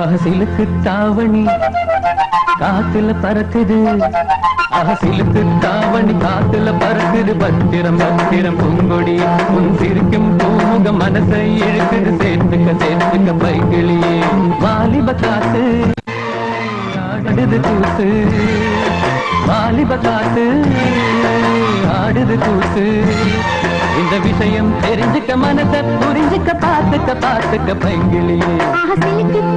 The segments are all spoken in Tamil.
அகசிலுக்கு தாவணி காத்துல பறக்குது. அகசிலுக்கு தாவணி காத்துல பறக்குது. பத்திரம் பத்திரம் பூங்கொடி உன் சிரிக்கும் பூமுக மனசை இழுக்குது. சேர்த்துக்க சேர்த்துக்க பைக்கிளியே வாலிப காத்து ஆடுது கூத்து. வாலிப காத்து ஆடுது கூத்து. இந்த விஷயம் தெரிஞ்சுக்க மனச புரிஞ்சுக்க பார்த்துக்க பார்த்துக்க பைங்கிளியே.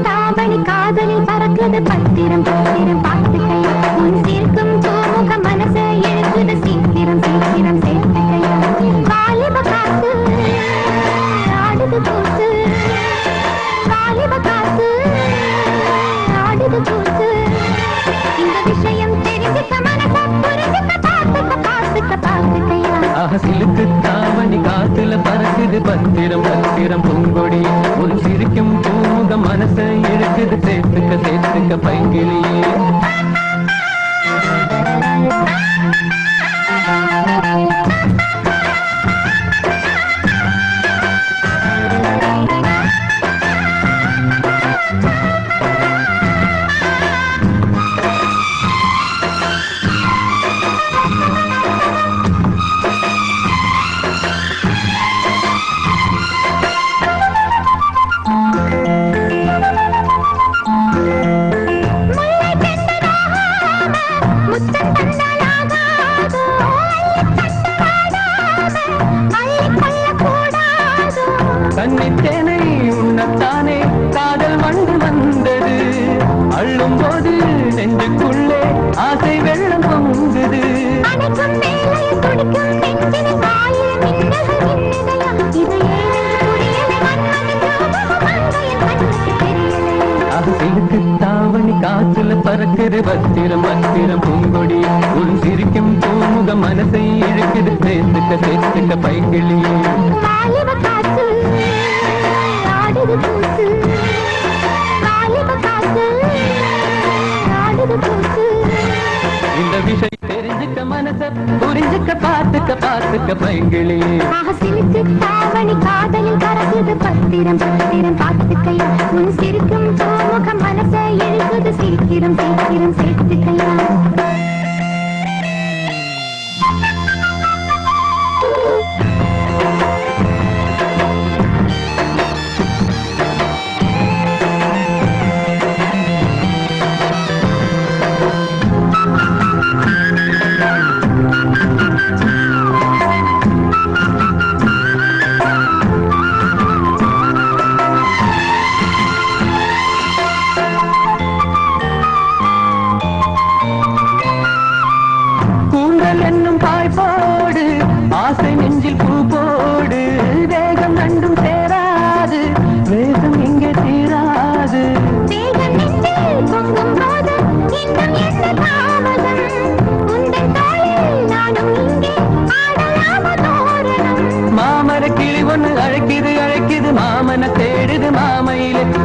தாவணி காதலில் பறக்குது பத்திரம் பத்திரம் பார்த்துக்கையா. உன் சீர்க்கும் பூமுக மனசை எழுக்குது சீக்கிரம் சீக்கிரம் சேர்த்துக்கையா. வாலிப காத்து ஆடுது கூத்து வாலிப காத்து ஆடுது கூத்து இந்த விஷயம் தெரிஞ்சுக்க மனச புரிஞ்சுக்க பார்த்துக்க பார்த்துக்க பார்த்துக்கையா. அகசிலுக்கு தாவணி காத்துல பறக்குது பத்திரம் பத்திரம் பூங்கொடி. உன் சிரிக்கும் பூமுக மனசை இழுக்குது சேர்த்துக்க சேர்த்துக்க பைங்கிலேயே அதுக்கு தாவணி காற்றுல பறக்குது பத்திரம் பத்திரம் பூங்கொடி. உன் சிரிக்கும் இந்த விஷயம் மனச புரிஞ்சுக்க பார்த்துக்க பார்த்துக்க பைங்கிளியே ஆசிலுக்கு தாவணி காதலில் பறக்குது பத்திரம். பத்திரம் பார்த்துக்கையா உன் சிரிக்கும் பூமுக மனசை எழுகுது சிரிக்கிறோம் சிரிக்கிறோம் சேர்த்துக்கையா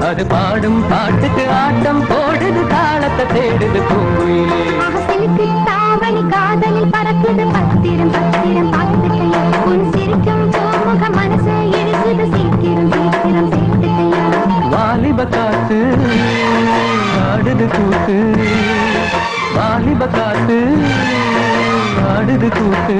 அது பாடும் பாட்டுக்கு ஆட்டம் போடுது தாளத்தை தேடுது பூங்குயிலே தாவணி காதலில் பறக்குது பத்திரம் பத்திரம் பார்த்துக்கையா உன் சிரிக்கும் பூமுக மனசை எழுகுது சீக்கிரம் சீக்கிரம் சேர்த்துக்கையா வாலிப காத்து ஆடுது கூத்து வாலிப காத்து ஆடுது கூத்து